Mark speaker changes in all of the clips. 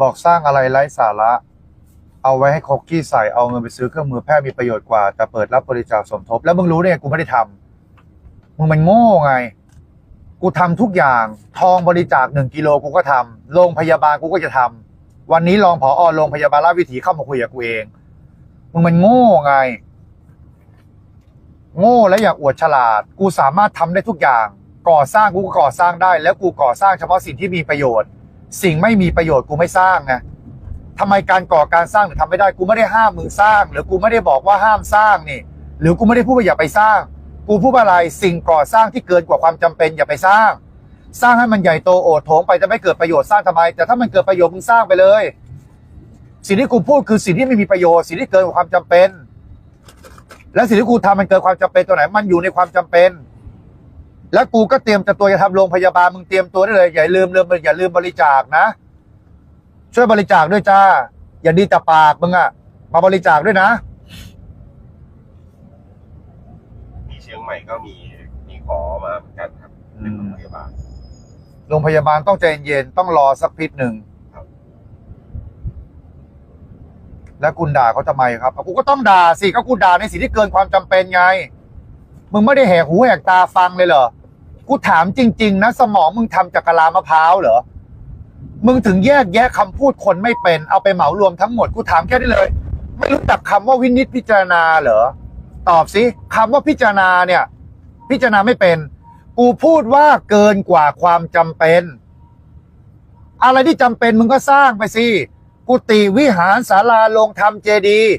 Speaker 1: บอกสร้างอะไรไร้สาระ เอาไว้ให้คอกกี้ใส่เอาเงินไปซื้อเครื่องมือแพทย์มีประโยชน์กว่า แต่เปิดรับบริจาคสมทบ แล้วมึงรู้ได้ไงกูไม่ได้ทำมึงมันโง่ไง กูทำทุกอย่าง ทองบริจาคหนึ่งกิโลกูก็ทำโรงพยาบาลกูก็จะทำวันนี้รองผอโรงพยาบาลราชวิถีเข้ามาคุยกับกูเอง มึงมันโง่ไง โง่และอยากอวดฉลาด กูสามารถทำได้ทุกอย่าง ก่อสร้างกูก็ก่อสร้างได้ แล้วกูก่อสร้างเฉพาะสิ่งที่มีประโยชน์ สิ่งไม่มีประโยชน์กูไม่สร้างไงทำไมการก่อการสร้างถึงทำไม่ได้กูไม่ได้ห้ามมึงสร้าง หรือกูไม่ได้บอกว่าห้ามสร้างนี่ หรือกูไม่ได้พูดว่าอย่าไปสร้าง กูพูดว่าอะไรสิ่งก่อสร้างที่เกินกว่าความจำเป็นอย่าไปสร้าง สร้างให้มันใหญ่โตโอดโถงไปจะไม่เกิดประโยชน์สร้างทำไม แต่ถ้ามันเกิดประโยชน์มึงสร้างไปเลย สิ่งที่กูพูดคือสิ่งที่ไม่มีประโยชน์สิ่งที่เกินกว่าความจำเป็น และสิ่งที่กูทำมันเกินความจำเป็นตัวไหนมันอยู่ในความจำเป็น แล้วกูก็เตรียมจะตัวจะทำโรงพยาบาลมึงเตรียมตัวได้เลย อย่าลืมลืมอย่าลืมบริจาคนะ ช่วยบริจาคด้วยจ้า อย่าดีแต่ปากมึงอะมาบริจาคด้วยนะ
Speaker 2: มีเชียงใหม่ก็มีมีขอมาเหมือนกันครับเป็นโรงพยาบาล
Speaker 1: โรงพยาบาลต้องใจเย็นๆต้องรอสักพิษหนึ่ง
Speaker 2: ครับ
Speaker 1: แล้วคุณด่าเขาทำไมครับอะกูก็ต้องด่าสิก็กูด่าในสิ่งที่เกินความจำเป็นไง มึงไม่ได้แหกหูแหกตาฟังเลยเหรอ กูถามจริง ๆ นะ สมองมึงทำจากกะลามะพร้าวเหรอ มึงถึงแยกแยะคำพูดคนไม่เป็น เอาไปเหมารวมทั้งหมด กูถามแค่นี้เลย ไม่รู้จักคำว่าวินิจพิจารณาเหรอ ตอบสิคำว่าพิจารณาเนี่ย พิจารณาไม่เป็น กูพูดว่าเกินกว่าความจำเป็น อะไรที่จำเป็นมึงก็สร้างไปสิ กุฏิวิหารศาลาโรงธรรมเจดีย์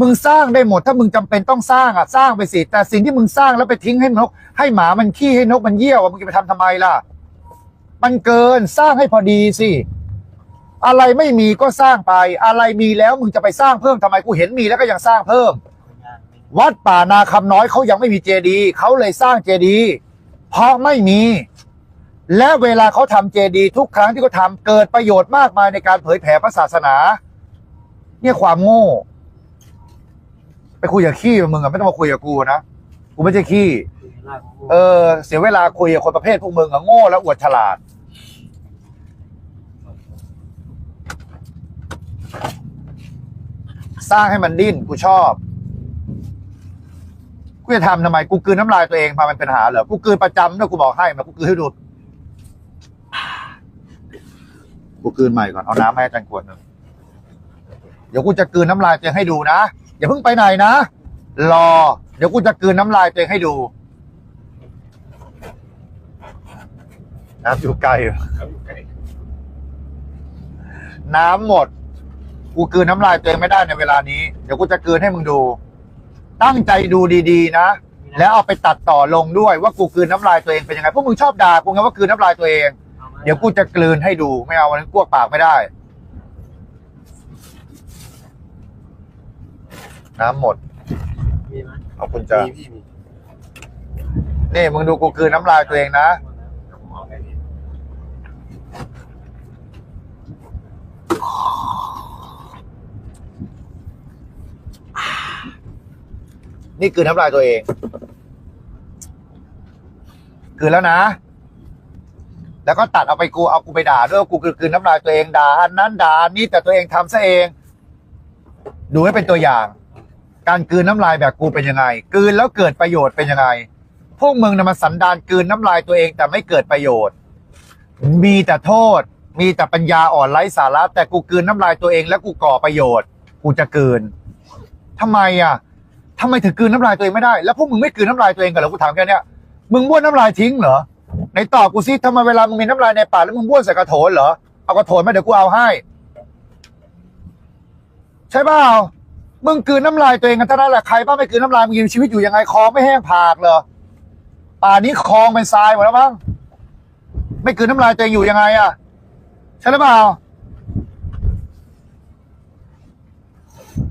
Speaker 1: มึงสร้างได้หมดถ้ามึงจำเป็นต้องสร้างอะสร้างไปสิ แต่สิ่งที่มึงสร้างแล้วไปทิ้งให้นก ให้หมามันขี้ให้นกมันเยี่ยวมึงจะไปทำทำไมล่ะ มันเกินสร้างให้พอดีสิอะไรไม่มีก็สร้างไป อะไรมีแล้วมึงจะไปสร้างเพิ่มทำไมกูเห็นมีแล้วก็ยังสร้างเพิ่ม วัดป่านาคำน้อยเขายังไม่มีเจดีย์เขาเลยสร้างเจดีย์เพราะไม่มี และเวลาเขาทำเจดีย์ทุกครั้งที่เขาทำเกิดประโยชน์มากมายในการเผยแผ่พระศาสนา เนี่ยความโง่ ไปคุยกับขี้มึงอะไม่ต้องมาคุยกับกูนะกูไม่ใช่ขี้เออ เสียเวลาคุยกับคนประเภทพวกมึงอะโง่แล้วอวดฉลาด สร้างให้มันดิ้นกูชอบกูจะทำทำไมกูกลืนน้ำลายตัวเองพามันเป็นปัญหาเหรอกูกลืนประจำนะกูบอกให้มากูกลืนให้ดูกูกลืนใหม่ก่อนเอาน้ำให้อาจารย์ขวดหนึ่งเดี๋ยวกูจะกลืนน้ำลายตัวเองให้ดูนะ อย่าเพิ่งไปไหนนะ รอ เดี๋ยวกูจะกลืนน้ำลายตัวเองให้ดูน้ำอยู่ไกลน้ำหมด กูกลืนน้ำลายตัวเองไม่ได้ในเวลานี้ เดี๋ยวกูจะกลืนให้มึงดู ตั้งใจดูดีๆ นะ แล้วเอาไปตัดต่อลงด้วยว่ากูกลืนน้ำลายตัวเองเป็นยังไง พวกมึงชอบด่ากูไงว่ากลืนน้ำลายตัวเอง เดี๋ยวกูจะกลืนให้ดู ไม่เอาวันนั้นกวกปากไม่ได้ น้ำหมด
Speaker 3: มีไหม
Speaker 1: ขอบคุณจ้า
Speaker 2: มีพี่มี
Speaker 1: นี่มึงดูกูกลืนน้ำลายตัวเองนะ
Speaker 2: ผมเอาให้พี่
Speaker 1: นี่กลืนน้ำลายตัวเองกลืนแล้วนะ แล้วก็ตัดเอาไปกูเอากูไปด่าด้วยว่ากูกลืนน้ำลายตัวเองด่าอันนั้นด่าอันนี้แต่ตัวเองทำซะเอง ดูให้เป็นตัวอย่าง การกืนน้ำลายแบบกูเป็นยังไงกืนแล้วเกิดประโยชน์เป็นยังไง พวกมึงนะมันสันดานกืนน้ำลายตัวเองแต่ไม่เกิดประโยชน์ มีแต่โทษ มีแต่ปัญญาอ่อนไร้สาระ แต่กูกืนน้ำลายตัวเอง แล้วกูก่อประโยชน์ กูจะกืนทำไมอะทำไมถึงกืนน้ำลายตัวเองไม่ได้แล้วพวกมึงไม่กืนน้ำลายตัวเองกันเหรอกูถามแค่เนี้ยมึงบ้วนน้ำลายทิ้งเหรอในตอบกูซิทำไมเวลามึงมีน้ำลายในปากแล้วมึงบ้วนใส่กระโถนเหรอเอากระโถนมาเดี๋ยวกูเอาให้ ใช่เปล่า มึงกืนน้ำลายตัวเองกันเท่านั้นแหละใครบ้างไม่กืนน้ำลายมึงยังชีวิตอยู่ยังไงคอไม่แห้งผากเหรอป่านี้คลองเป็นทรายหมดแล้วมั้งไม่กืนน้ำลายตัวเองอยู่ยังไงอะใช่หรือเปล่า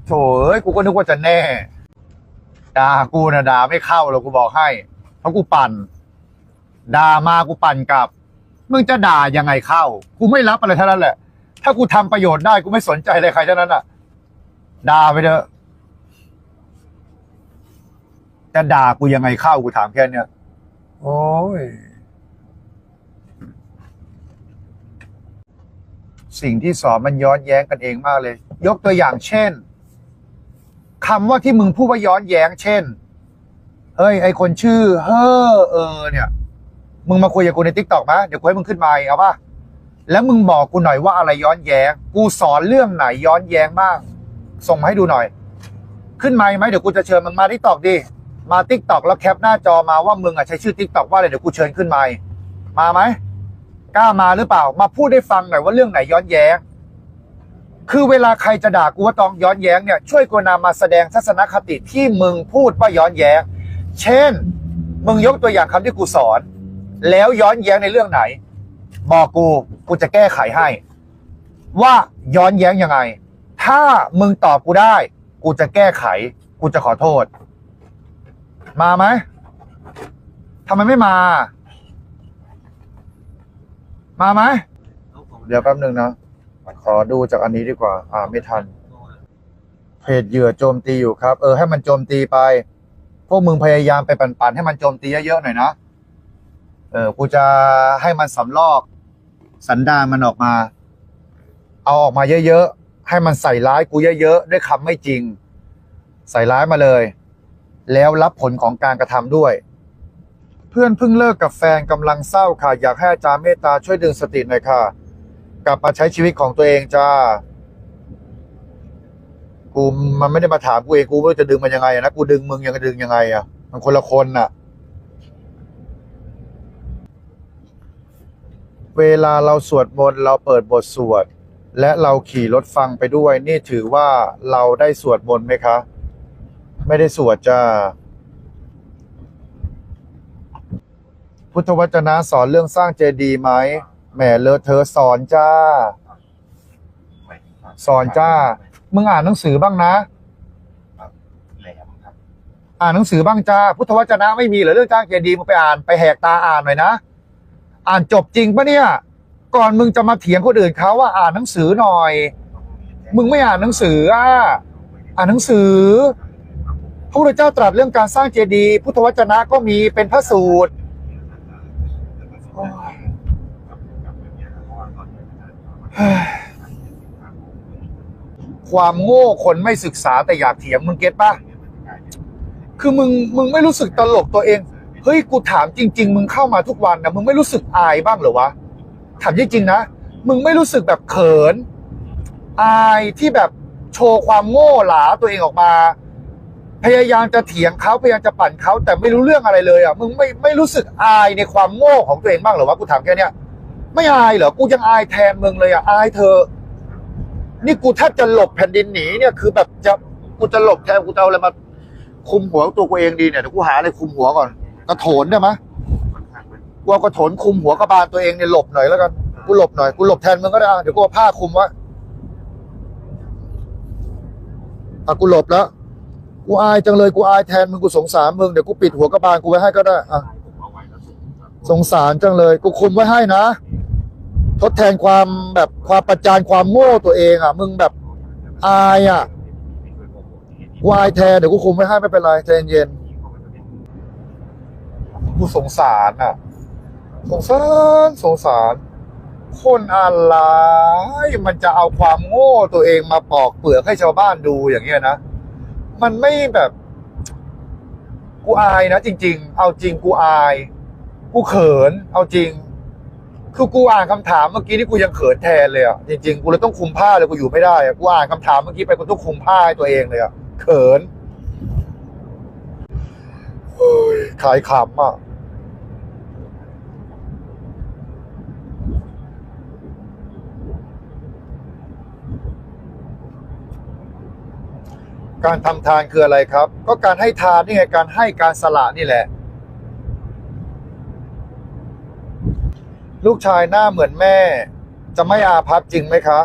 Speaker 1: โถเอ้ยกูก็นึกว่าจะแน่ด่ากูนะด่าไม่เข้าหรอกกูบอกให้ เพราะกูปั่นด่ามากูปั่นกลับ มึงจะด่ายังไงเข้า กูไม่รับอะไรเท่านั้นแหละ ถ้ากูทำประโยชน์ได้กูไม่สนใจเลยใครเท่านั้นอะ ด่าไปเถอะจะด่ากูยังไงเข้ากูถามแค่เนี้ยโอ้ย สิ่งที่สอนมันย้อนแย้งกันเองมากเลย ยกตัวอย่างเช่นคำว่าที่มึงพูดว่าย้อนแย้ง เช่น เฮ้ย ไอคนชื่อ เฮ้อเออ เนี่ย มึงมาคุยกับกูในทิกตอกมะเดี๋ยวกูให้มึงขึ้นไมค์เอาป่ะแล้วมึงบอกกูหน่อยว่าอะไรย้อนแย้ง กูสอนเรื่องไหนย้อนแย้งบ้าง ส่งมาให้ดูหน่อย ขึ้นไมไหมเดี๋ยวกูจะเชิญมึงมาทิกตอกดิมาทิกตอกแล้วแคปหน้าจอมาว่ามึงอะใช้ชื่อทิกตอกว่าอะไรเดี๋ยวกูเชิญขึ้นไมค์มาไหมกล้ามาหรือเปล่า มาพูดให้ฟังหน่อยว่าเรื่องไหนย้อนแย้ง คือเวลาใครจะด่ากูว่าตองย้อนแย้งเนี่ยช่วยกรุณามาแสดงทัศนคติที่มึงพูดว่าย้อนแย้ง เช่น มึงยกตัวอย่างคำที่กูสอน แล้วย้อนแย้งในเรื่องไหน บอกกูกูจะแก้ไขให้ ว่าย้อนแย้งยังไง ถ้ามึงตอบกูได้ กูจะแก้ไข กูจะขอโทษ มาไหมทำไมไม่มา มาไหมเดี๋ยวแป๊บหนึ่งนะ ขอดูจากอันนี้ดีกว่า อ่าไม่ทัน เพจเหยื่อโจมตีอยู่ครับ เออให้มันโจมตีไป พวกมึงพยายามไปปั่นๆให้มันโจมตีเยอะๆหน่อยนะ เออ กูจะให้มันสำลอก สันดานมันออกมา เอาออกมาเยอะๆ ให้มันใส่ร้ายกูเยอะๆด้วยคำไม่จริง ใส่ร้ายมาเลย แล้วรับผลของการกระทำด้วย เพื่อนเพิ่งเลิกกับแฟนกำลังเศร้าค่ะ อยากให้อาจารย์เมตตาช่วยดึงสติหน่อยค่ะ กลับมาใช้ชีวิตของตัวเองจ้ากูมันไม่ได้มาถามกูเองกูไม่รู้จะดึงมันยังไงนะกูดึงมึงยังจะดึงยังไงอะ มันคนละคนน่ะ เวลาเราสวดมนต์เราเปิดบทสวด และเราขี่รถฟังไปด้วย นี่ถือว่าเราได้สวดมนต์ไหมคะ ไม่ได้สวดจ้าพุทธวจนะสอนเรื่องสร้างเจดีย์ไหมแหมเลอะเธอสอนจ้า สอนจ้า มึงอ่านหนังสือบ้างนะ อ่านหนังสือบ้างจ้า พุทธวจนะไม่มีเหรอเรื่องสร้างเจดีย์มึงไปอ่านไปแหกตาอ่านหน่อยนะ อ่านจบจริงปะเนี่ย ก่อนมึงจะมาเถียงคนอื่นเขาว่าอ่านหนังสือหน่อย มึงไม่อ่านหนังสืออะอ่านหนังสือ พระพุทธเจ้าตรัสเรื่องการสร้างเจดีย์พุทธวจนะก็มีเป็นพระสูตรความโง่คนไม่ศึกษาแต่อยากเถียงมึงเก็ตปะคือมึงมึงไม่รู้สึกตลกตัวเอง เฮ้ยกูถามจริง ๆ มึงเข้ามาทุกวันนะมึงไม่รู้สึกอายบ้างเหรอวะ ถามจริงๆนะ มึงไม่รู้สึกแบบเขิน อายที่แบบโชว์ความโง่หลาตัวเองออกมา พยายามจะเถียงเขาพยายามจะปั่นเขาแต่ไม่รู้เรื่องอะไรเลยอะมึงไม่ไม่รู้สึกอายในความโง่ของตัวเองบ้างเหรอวะกูถามแค่เนี้ยไม่อายเหรอกูยังอายแทนมึงเลยอะอายเธอ นี่กูแทบจะหลบแผ่นดินหนีเนี่ยคือแบบจะกูจะหลบแทนกูจะเอาอะไรมาคุมหัวตัวกูเองดีเนี่ยเดี๋ยวกูหาอะไรคุมหัวก่อนกระโถนได้ไหม กูเอากระโถนคุมหัวกระบาลตัวเองเนี่ยหลบหน่อยแล้วกันกูหลบหน่อยกูหลบแทนมึงก็ได้เดี๋ยวกูเอาผ้าคุมไว้อะกูหลบแล้วกูอายจังเลยกูอายแทนมึงกูสงสารมึงเดี๋ยวกูปิดหัวกระบาลกูไว้ให้ก็ได้อะสงสารจังเลย กูคุมไว้ให้นะทดแทนความแบบความประจานความโง่ตัวเองอะ มึงแบบอายอะกูอายแทนเดี๋ยวกูคุมไว้ให้ไม่เป็นไรใจเย็นกูสงสารอะ สงสารสงสาร คนอะไรมันจะเอาความโง่ตัวเองมาปอกเปลือกให้ชาวบ้านดูอย่างเงี้ยนะ มันไม่แบบ กูอายนะจริง ๆ เอาจริงกูอาย กูเขิน เอาจริง คือกูอ่านคำถามเมื่อกี้นี่กูยังเขินแทนเลยอะจริงๆกูเลยต้องคุมผ้าเลยกูอยู่ไม่ได้อะกูอ่านคำถามเมื่อกี้ไปกูต้องคุมผ้าให้ตัวเองเลยอะเขินขายขำอะ การทำทานคืออะไรครับ ก็การให้ทานนี่ไงการให้การสละนี่แหละ ลูกชายหน้าเหมือนแม่ จะไม่อาภัพจริงไหมคะ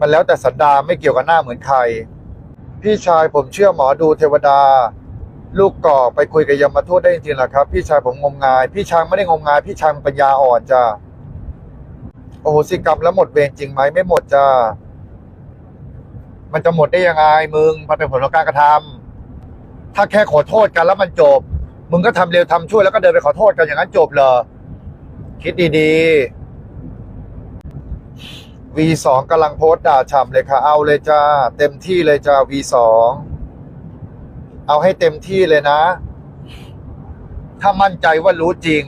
Speaker 1: มันแล้วแต่สันดาไม่เกี่ยวกับหน้าเหมือนใคร พี่ชายผมเชื่อหมอดูเทวดา ลูกก่อไปคุยกับยมทูตได้จริงๆหรอครับ พี่ชายผมงมงาย พี่ชายไม่ได้งมงาย พี่ชายมันปัญญาอ่อนจ้าโอ้โหสิกรรมแล้วหมดเวรจริงไหมไม่หมดจ้า มันจะหมดได้ยังไงมึงมันเป็นผลของการกระทำถ้าแค่ขอโทษกันแล้วมันจบ มึงก็ทำเร็วทำช่วยแล้วก็เดินไปขอโทษกันอย่างนั้นจบเหรอคิดดีๆ V2 กำลังโพสต์ด่าฉ่ำเลยค่ะ เอาเลยจ้า เต็มที่เลยจ้า V2 เอาให้เต็มที่เลยนะ ถ้ามั่นใจว่ารู้จริง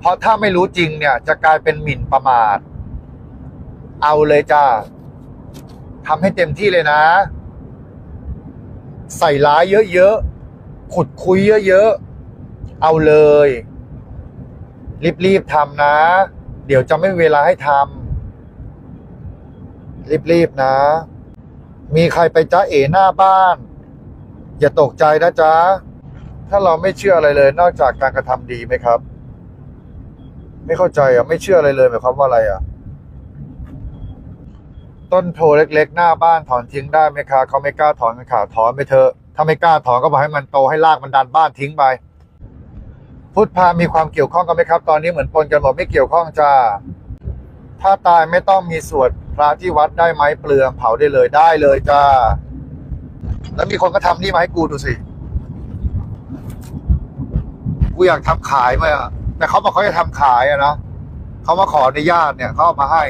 Speaker 1: เพราะถ้าไม่รู้จริงเนี่ย จะกลายเป็นหมิ่นประมาท เอาเลยจ้า ทำให้เต็มที่เลยนะ ใส่ร้ายเยอะๆขุดคุยเยอะๆเอาเลย รีบๆทำนะ เดี๋ยวจะไม่มีเวลาให้ทำรีบๆนะ มีใครไปจ้าเอหน้าบ้าน อย่าตกใจนะจ๊ะถ้าเราไม่เชื่ออะไรเลย นอกจากการกระทำดีไหมครับ ไม่เข้าใจอะ ไม่เชื่ออะไรเลยหมายความว่าอะไรอะ ต้นโพเล็กๆ หน้าบ้านถอนทิ้งได้ไหมคะเขาไม่กล้าถอนกันค่ะถอนไปเถอะถ้าไม่กล้าถอนก็บอกให้มันโตให้รากมันดันบ้านทิ้งไปพุทธพามีความเกี่ยวข้องกันไหมครับ ตอนนี้เหมือนปนกันหมดไม่เกี่ยวข้องจ้าถ้าตายไม่ต้องมีสวดพระที่วัดได้ไหมเปลืองเผาได้เลยได้เลยจ้าแล้วมีคนก็ทำนี่มาให้กูดูสิกูอยากทำขายไหมอะแต่เขาบอกเขาจะทำขายอะนะเขามาขออนุญาตเนี่ยเขาเอามาให้